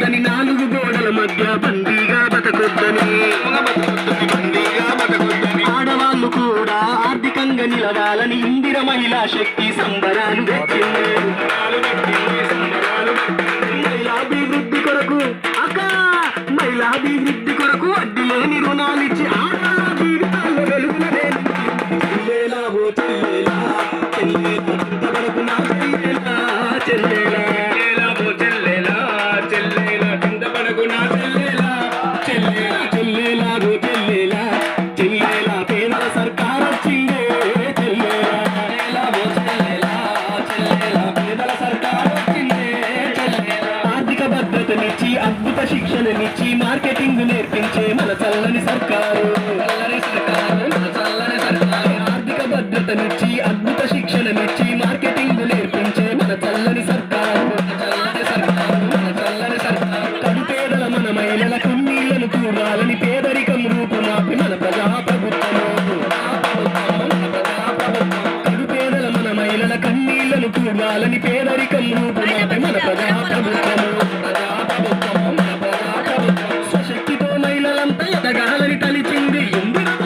బతకొద్దని నాలుగు గోడల మధ్య బందీగా బతకొద్దని. ఆడవాళ్ళు కూడా ఆర్థికంగా నిలవాలని ఇందిర మహిళా శక్తి సంబరాలు మహిళాభివృద్ధి కొరకు అక్క మహిళాభివృద్ధి కొరకు అడ్డి లేని రుణాలు ఇచ్చి శిక్షణనిచ్చి మార్కెటింగ్ నేర్పించే మన చల్లని సర్కారు. చల్లని సర్కారు మన చల్లని సర్కారు. ఆర్థిక భద్రతనిచ్చి మహిళల కన్నీళ్ళను కూడాలని పేదరికం రూపుమాపి మన ప్రజా ప్రభుత్వము కడుపేదల మన మహిళల కన్నీళ్ళను చూడాలని పేదరికం రూపుమాపి మన మన ప్రజా ప్రభుత్వం స్వశక్తితో మహిళలంతా ఎదగాలని తలిచింది ఎందుకు